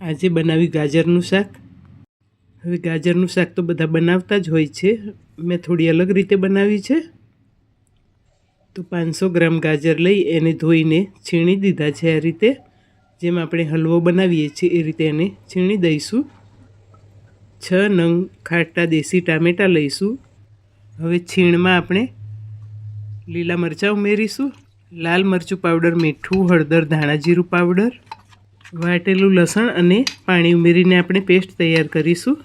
આજે બનાવ્યું ગાજરનું શાક. હવે ગાજરનું શાક તો બધા બનાવતા જ હોય છે. મેં થોડી અલગ રીતે બનાવી છે. તો પાંચસો ગ્રામ ગાજર લઈ એને ધોઈને છીણી દીધા છે આ રીતે. જેમ આપણે હલવો બનાવીએ છીએ એ રીતે એને છીણી દઈશું. છ નંગ ખાટા દેશી ટામેટાં લઈશું. હવે છીણમાં આપણે લીલા મરચાં ઉમેરીશું. લાલ મરચું પાવડર, મીઠું, હળદર, ધાણા જીરું પાવડર. વાટેલું લસણ અને પાણી ઉમેરીને આપણે પેસ્ટ તૈયાર કરીશું.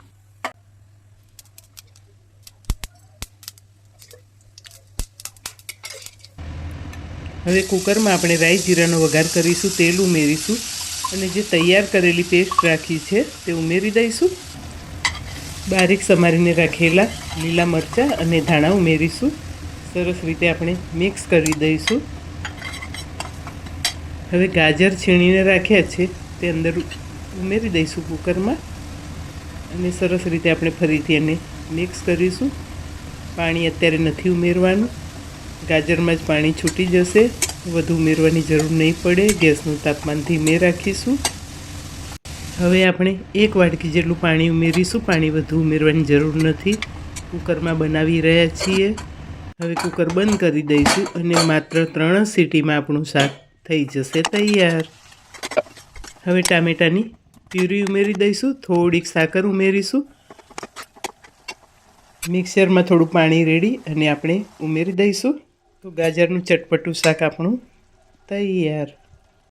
હવે કુકરમાં આપણે રાઈ જીરાનો વઘાર કરીશું, તેલ ઉમેરીશું અને જે તૈયાર કરેલી પેસ્ટ રાખી છે તે ઉમેરી દઈશું. બારીક સમારીને રાખેલા લીલા મરચાં અને ધાણા ઉમેરીશું. સરસ રીતે આપણે મિક્સ કરી દઈશું. હવે ગાજર છીણીને રાખ્યા છે, તે અંદર ઉમેરી દઈશું કુકરમાં. અને સરસ રીતે આપણે ફરીથી એને મિક્સ કરીશું. પાણી અત્યારે નથી ઉમેરવાનું. ગાજરમાં જ પાણી છૂટી જશે. વધુ ઉમેરવાની જરૂર નહીં પડે. ગેસનું તાપમાન ધીમે રાખીશું. હવે આપણે એક વાટકી જેટલું પાણી ઉમેરીશું. પાણી વધુ ઉમેરવાની જરૂર નથી. કુકરમાં બનાવી રહ્યા છીએ. હવે કુકર બંધ કરી દઈશું અને માત્ર ત્રણ સીટીમાં આપણું શાક થઈ જશે તૈયાર. હવે ટામેટાની પ્યુરી ઉમેરી દઈશું, થોડીક સાકર ઉમેરીશું. મિક્સરમાં થોડું પાણી રેડી અને આપણે ઉમેરી દઈશું. તો ગાજરનું ચટપટું શાક આપણું તૈયાર.